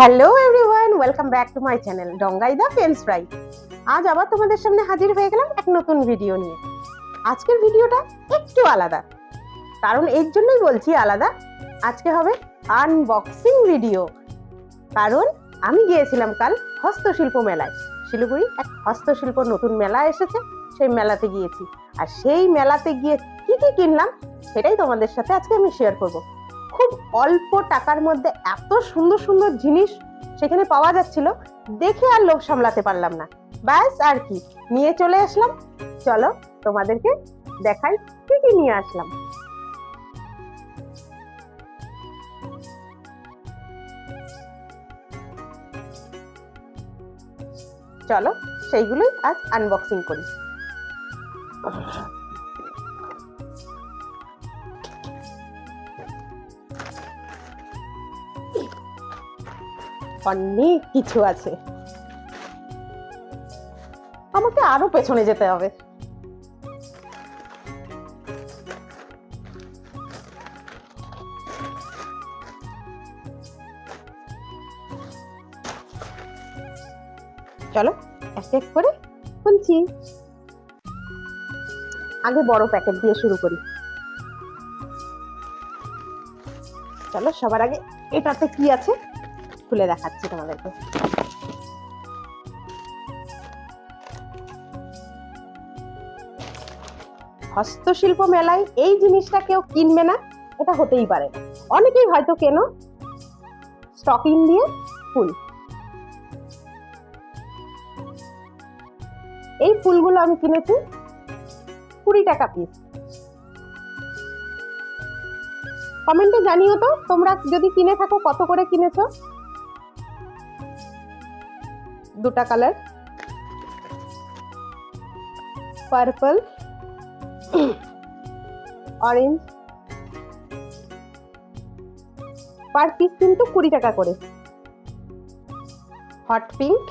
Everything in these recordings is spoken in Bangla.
Hello everyone welcome back to my channel ডঙ্গাই দা পেন্স ফ্রাই আজ আবার তোমাদের সামনে হাজির হয়ে গেলাম এক নতুন ভিডিও নিয়ে। আজকের ভিডিওটা একটু আলাদা। কারণ এর জন্যই বলছি আলাদা। আজকে হবে আনবক্সিং ভিডিও কারণ আমি গিয়েছিলাম কাল হস্তশিল্প মেলায়। শিলিগুড়ি এক হস্তশিল্প নতুন মেলা এসেছে, সেই মেলাতে গিয়েছি। আর সেই মেলাতে গিয়ে কি কি কিনলাম, সেটাই তোমাদের সাথে আজকে আমি শেয়ার করব। খুব অল্প টাকার মধ্যে এত সুন্দর সুন্দর জিনিস সেখানে পাওয়া যাচ্ছিল, দেখে আর লোভ সামলাতে পারলাম না। ব্যাস, আর কি? নিয়ে চলে আসলাম। চলো, তোমাদেরকে দেখাই কি কি নিয়ে আসলাম। চলো, সেইগুলোই আজ আনবক্সিং করি। অনেক কিছু আছে। আমাকে আরও পেছনে যেতে হবে। চলো, এক এক করে খুলছি। আগে বড় প্যাকেট দিয়ে শুরু করি। চলো, সবার আগে এটাতে কি আছে? খুলে দেখাচ্ছি তোমাদেরকে। হস্তশিল্প মেলায় এই জিনিসটা কেউ কিনবে না, এটা হতেই পারে। অনেকেই হয়তো কেন স্টকিং দিয়ে ফুল। এই ফুলগুলো আমি কিনেছি কুড়ি টাকা পিস কমেন্টে জানিও তো, তোমরা যদি কিনে থাকো, কত করে কিনেছো? দুটা colour. Purple, orange. Per piece কিন্তু কুড়ি টাকা করে। Hot pink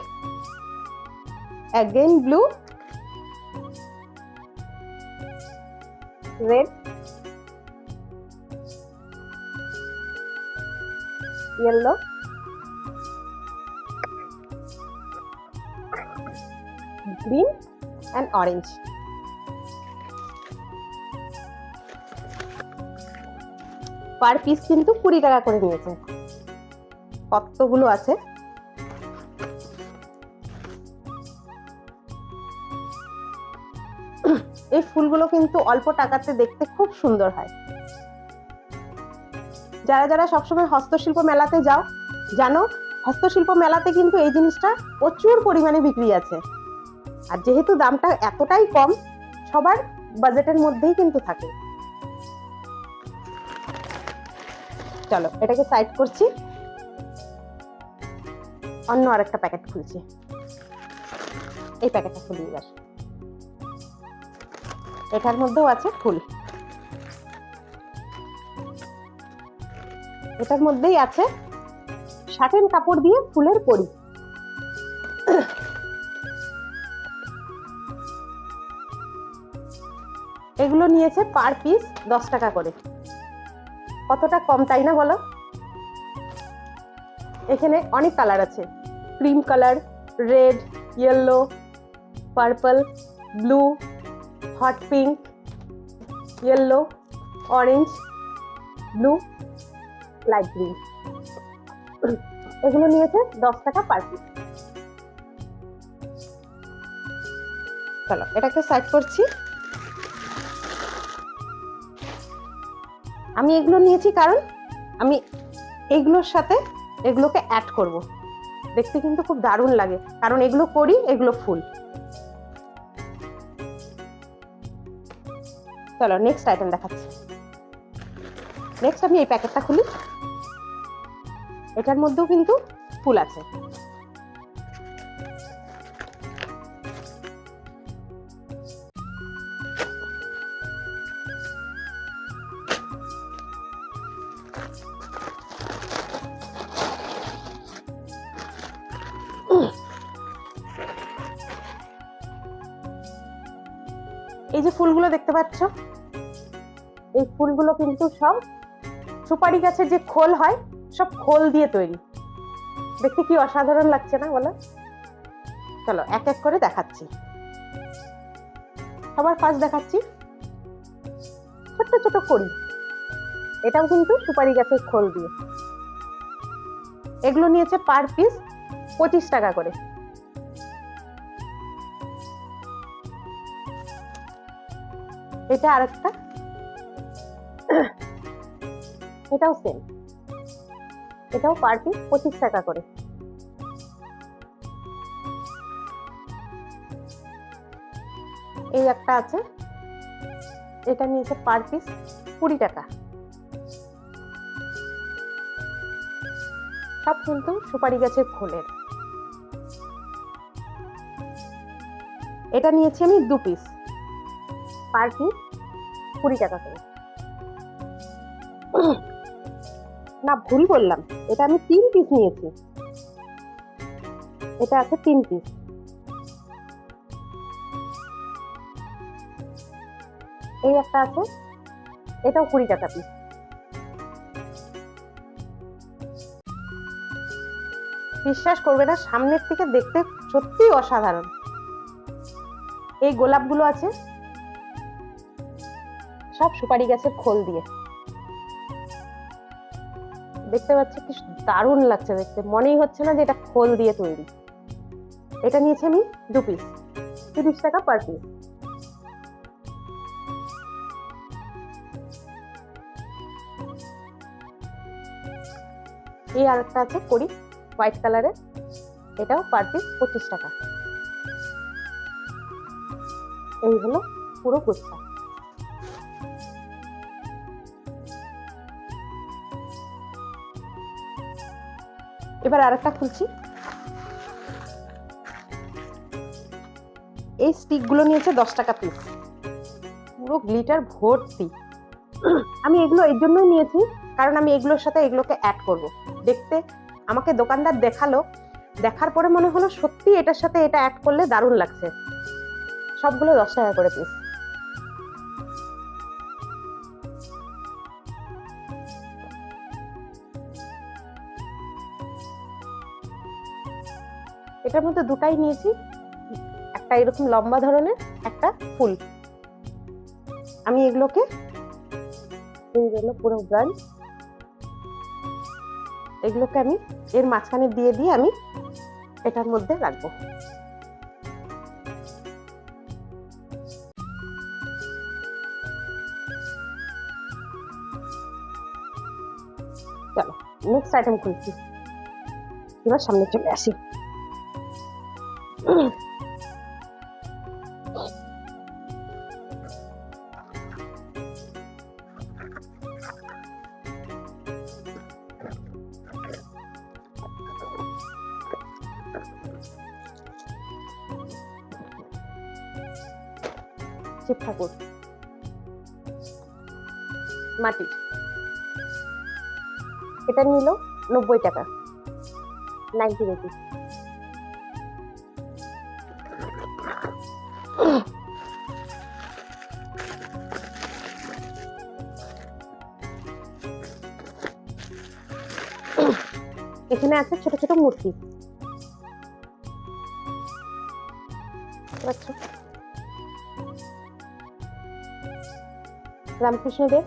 again blue, red yellow green and orange. Per piece কিন্তু কুড়ি টাকা করে নিয়েছে। কতগুলো আছে? এই ফুলগুলো কিন্তু অল্প টাকাতে দেখতে খুব সুন্দর হয়। যারা যারা সবসময় হস্তশিল্প মেলাতে যাও, জানো, হস্তশিল্প মেলাতে কিন্তু এই জিনিসটা প্রচুর পরিমাণে বিক্রি আছে। আর যেহেতু দামটা এতটাই কম, সবার বাজেটের মধ্যেই কিন্তু থাকে। চলো, এটাকে সাইড করছি। অন্য আরেকটা প্যাকেট খুলছি। এই প্যাকেটটা খুলি এবার এটার মধ্যেও আছে ফুল। এটার মধ্যেই আছে শাটেন কাপড় দিয়ে ফুলের কড়ি নিয়েছে পার পিস দশ টাকা করে। কতটা কম তাই না বলো? এখানে অনেক কালার আছে। Cream colour red yellow purple blue hot pink yellow orange blue light green এগুলো নিয়েছে দশ টাকা পার পিস চলো, এটাকে সাইড করছি। আমি এগুলো নিয়েছি কারণ আমি এগুলোর সাথে এগুলোকে অ্যাড করব। দেখতে কিন্তু খুব দারুণ লাগে। কারণ এগুলো করি, এগুলো ফুল। চলো নেক্সট আইটেম দেখাচ্ছি। নেক্সট আমি এই প্যাকেটটা খুলি। এটার মধ্যেও কিন্তু ফুল আছে। পাচ্ছ এই ফুলগুলো কিন্তু সব সুপারি গাছের যে খোল হয়, সব খোল দিয়ে তৈরি। দেখতে কি অসাধারণ লাগছে না বলো? চলো, এক এক করে দেখাচ্ছি। সবার ফার্স্ট দেখাচ্ছি। ছোট্ট ছোট কড়ি। এটাও কিন্তু সুপারি গাছের খোল দিয়ে। এগুলো নিয়েছে পার পিস পঁচিশ টাকা করে। এটা আরেকটা। এটাও সেম এটাও পার পিস পঁচিশ টাকা করে। এই একটা আছে। এটা নিয়েছে পার পিস কুড়ি টাকা। সব কিন্তু সুপারি গাছের খোলের। এটা নিয়েছি আমি দু পিস পার পিস কুড়ি টাকা করে। না, ভুল বললাম। এটা আমি তিন পিস নিয়েছি। এটা আছে তিন পিস এই একটা আছে, এটাও কুড়ি টাকা পিস বিশ্বাস করবে না, সামনের থেকে দেখতে সত্যি অসাধারণ। এই গোলাপগুলো আছে সব সুপারি গাছের খোল দিয়ে। দেখতে পাচ্ছি কি দারুণ লাগছে দেখতে। মনেই হচ্ছে না যে এটা খোল দিয়ে তৈরি। এটা নিয়েছি আমি দু পিস তিরিশ টাকা পার পিস এই আরেকটা আছে করি হোয়াইট কালারের এটাও পার পিস পঁচিশ টাকা। এই হলো পুরো গুচ্ছা এবার আরেকটা খুলছি। এই স্টিকগুলো নিয়েছে দশ টাকা পিস পুরো গ্লিটার ভর্তি। আমি এগুলো এর জন্যই নিয়েছি, কারণ আমি এগুলোর সাথে এগুলোকে অ্যাড করব। দেখতে আমাকে দোকানদার দেখাল, দেখার পরে মনে হলো সত্যি এটার সাথে এটা অ্যাড করলে দারুণ লাগছে। সবগুলো দশ টাকা করে পিস এটার মধ্যে দুটাই নিয়েছি। একটা এরকম লম্বা ধরনের, একটা ফুল। আমি এগুলোকে এই পুরো ব্রাঞ্চ এগুলোকে আমি এর মাঝখানে দিয়ে দিয়ে আমি এটার মধ্যে রাখব। চলো নেক্সট আইটেম খুলছি। এবার সামনে চলে আসি। শিব ঠাকুর। মাটির এটা নিল নব্বই টাকা। Ninety rupees. এখানে আছে ছোট ছোট মূর্তি। আচ্ছা। রামকৃষ্ণদেব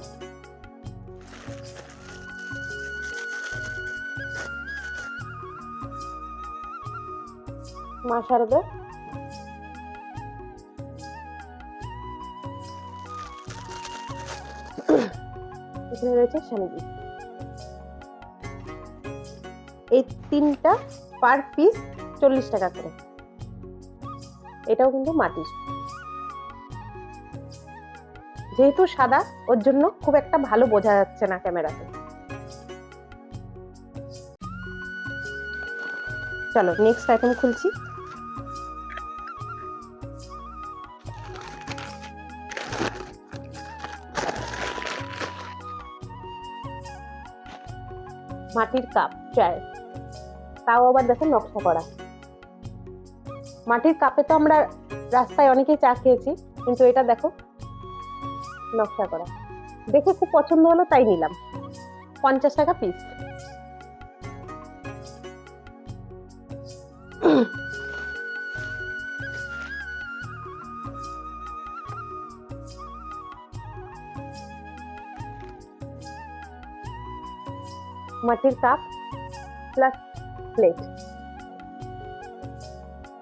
মা শারদা। এখানে রয়েছে স্বামীজি। এই তিনটা পার পিস চল্লিশ টাকা করে। এটাও কিন্তু মাটির। যেহেতু সাদা, ওর জন্য খুব একটা ভালো বোঝা যাচ্ছে না ক্যামেরাতে। চলো নেক্সট আইটেম খুলছি। মাটির কাপ চায়ের তাও আবার দেখেন নকশা করা। মাটির কাপে তো আমরা রাস্তায় অনেকেই চা খেয়েছি, কিন্তু এটা দেখো নকশা করা। দেখে খুব পছন্দ হলো, তাই নিলাম। পঞ্চাশ টাকা পিস মাটির কাপ প্লাস প্লেট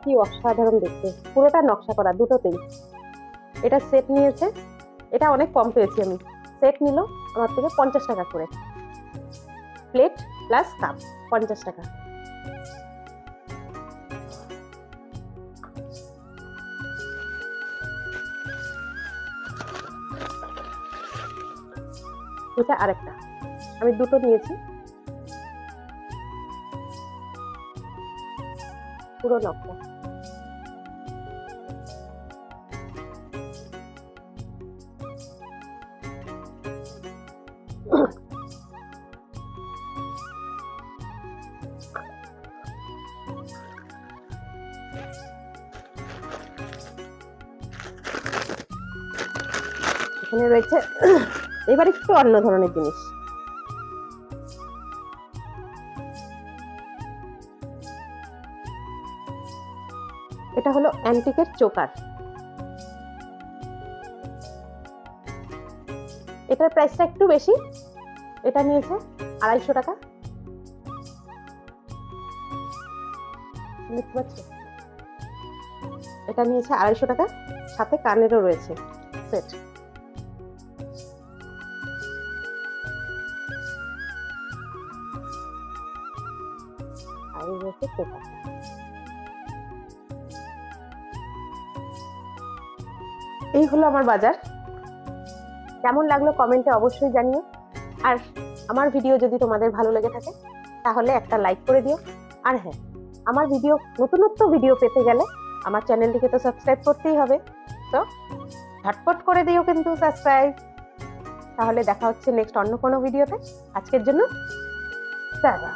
কি অসাধারণ দেখতে। পুরোটা নকশা করা, দুটোতেই। এটা সেট নিয়েছে। এটা অনেক কম পেয়েছি আমি। সেট নিল আমার থেকে পঞ্চাশ টাকা করে। প্লেট প্লাস কাপ পঞ্চাশ টাকা। এটা আরেকটা। আমি দুটো নিয়েছি। পুরো নকশা এখানে রয়েছে এবার একটু অন্য ধরনের জিনিস। এটা হলো অ্যান্টিকের চোকার। এটার প্রাইসটা একটু বেশি। এটা নিয়েছে আড়াইশো টাকা। এটা নিয়েছে আড়াইশো টাকা। সাথে কানেরও রয়েছে সেট আর এই হচ্ছে এই হলো আমার বাজার। কেমন লাগল কমেন্টে অবশ্যই জানিও। আর আমার ভিডিও যদি তোমাদের ভালো লেগে থাকে, তাহলে একটা লাইক করে দিও। আর হ্যাঁ আমার ভিডিও নতুনত্ব ভিডিও পেতে গেলে আমার চ্যানেলটিকে তো সাবস্ক্রাইব করতেই হবে। তো ঝটপট করে দিও কিন্তু সাবস্ক্রাইব তাহলে দেখা হচ্ছে নেক্সট অন্য কোনো ভিডিওতে আজকের জন্য, টাটা।